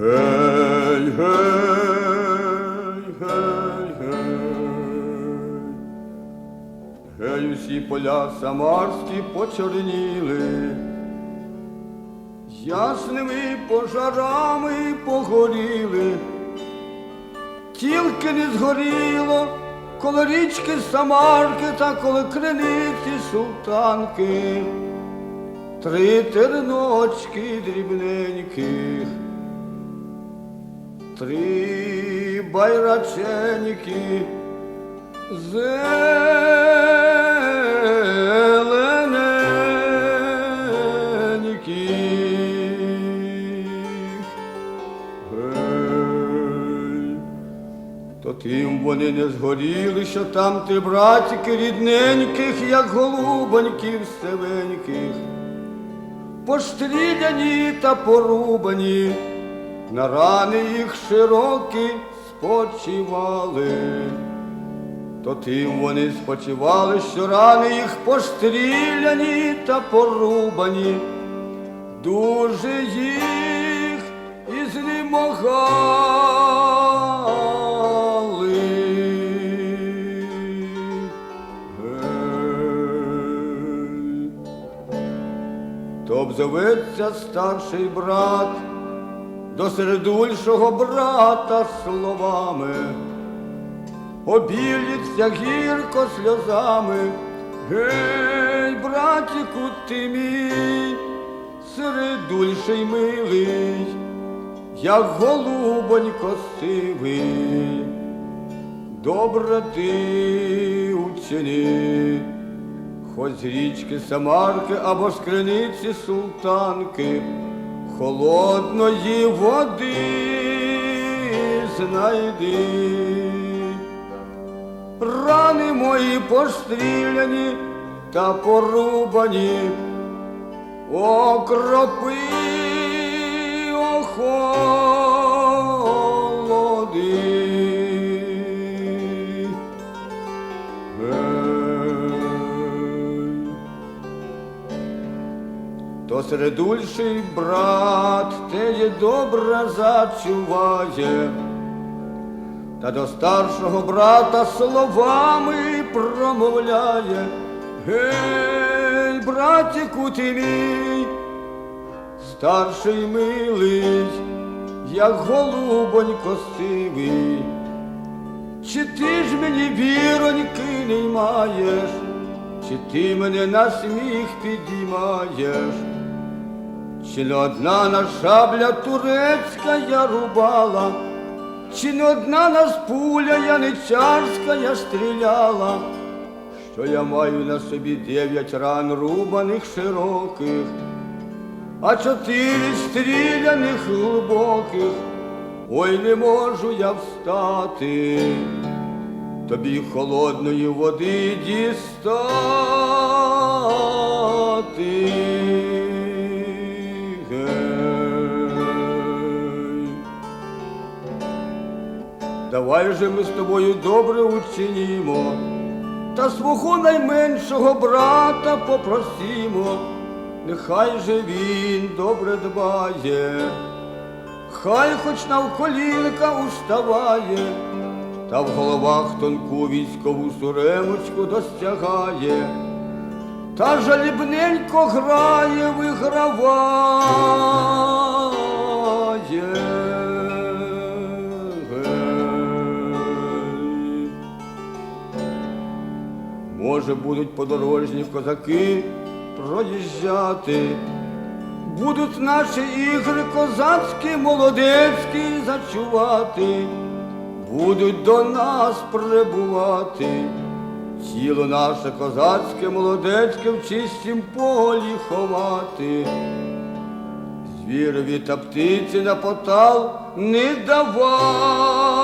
Гей, гей, гей, гей. Гей, усі поля самарські почорніли, ясними пожарами погоріли, тільки не згоріло коло річки Самарки та коло криниці султанки, три терночки дрібненьких. Три байраченьки зелененьких. Гей, то тим вони не згоріли, що там ти братики рідненьких, як голубоньків севеньких, постріляні та порубані, на рани їх широкі спочивали. То тим вони спочивали, що рани їх постріляні та порубані, дуже їх і знемогали. Гей. То обзоветься старший брат до середульшого брата словами, обіліться гірко сльозами. Гей, братіку ти мій, середульший милий, як голубонько сивий, добре ти учини. Хоч з річки Самарки або з криниці султанки, холодної води знайди. Рани мої постріляні та порубані, окропи охолоди. То середульший брат теє добре зачуває, та до старшого брата словами промовляє. Гей, братіку ти мій, старший милий, як голубонько сивий. Чи ти ж мені віроньки не маєш, чи ти мене на сміх підіймаєш, чи не одна на шабля турецька я рубала, чи не одна нас пуля яничарська я стріляла, що я маю на собі дев'ять ран рубаних широких, а чотири стріляних глибоких. Ой, не можу я встати, тобі холодної води дістати. Давай же ми з тобою добре учинімо, та свого найменшого брата попросімо, нехай же він добре дбає. Хай хоч навколінка уставає, та в головах тонку військову суремочку достягає, та жалібненько грає, виграває. Може, будуть подорожні козаки проїжджати. Будуть наші ігри козацькі, молодецькі зачувати, будуть до нас прибувати, тіло наше козацьке, молодецьке в чистім полі ховати, звірові та птиці на потал не давати.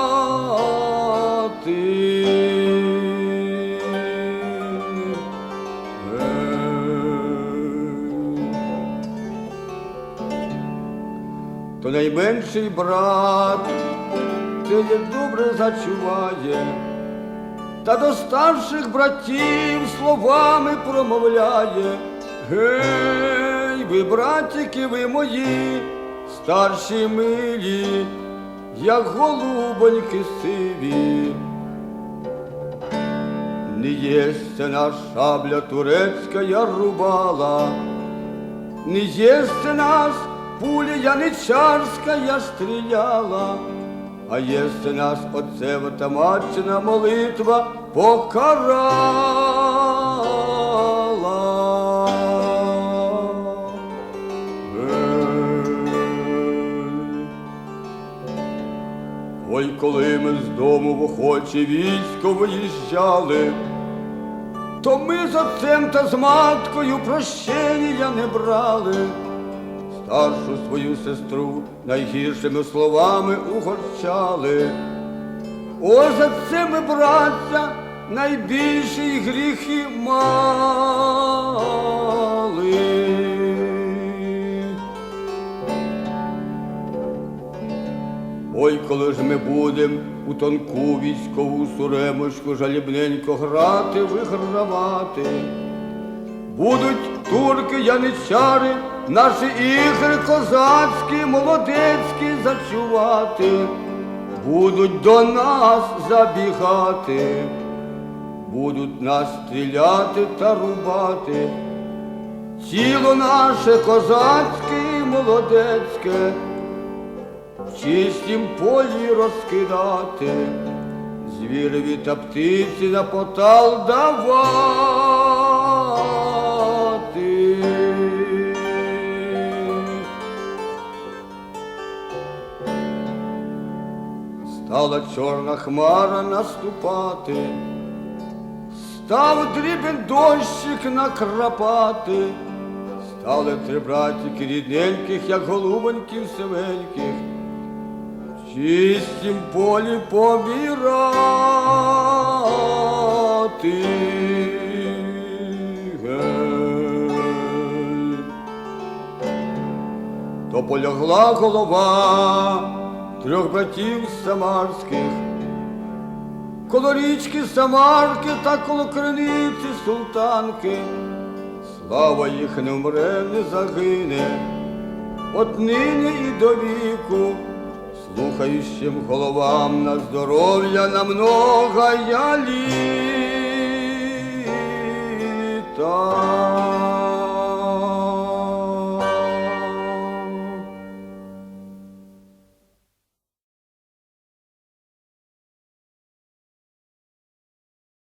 То найменший брат як добре зачуває, та до старших братів словами промовляє. Гей, ви, братики, ви мої, старші милі, як голубоньки сиві. Не єсть наш шабля турецька я рубала, не єсть нас пуля яничарська стріляла, а єсть нас отцева та молитва покарала. Ой, коли ми з дому в охоче військо виїжджали, то ми з отцем та з маткою прощення не брали. Старшу свою сестру найгіршими словами угорчали. О, за це ми, браття, найбільші гріхи мали. Ой, коли ж ми будем у тонку військову суремочку жалібненько грати, вигравати. Будуть турки, яничари, наші ігри козацькі, молодецькі зачувати, будуть до нас забігати, будуть нас стріляти та рубати. Тіло наше козацьке і молодецьке в чистім полі розкидати, звірові та птиці на потал давати. Стала чорна хмара наступати, став дрібен дощик накрапати, стали три братіки рідненьких, як голубоньків севеньких, в чистім полі помірати. То полягла голова трьох братів самарських, коло річки Самарки та коло криниці султанки. Слава їх не вмре, не загине, от нині і до віку, слухаючим головам на здоров'я на много я літа.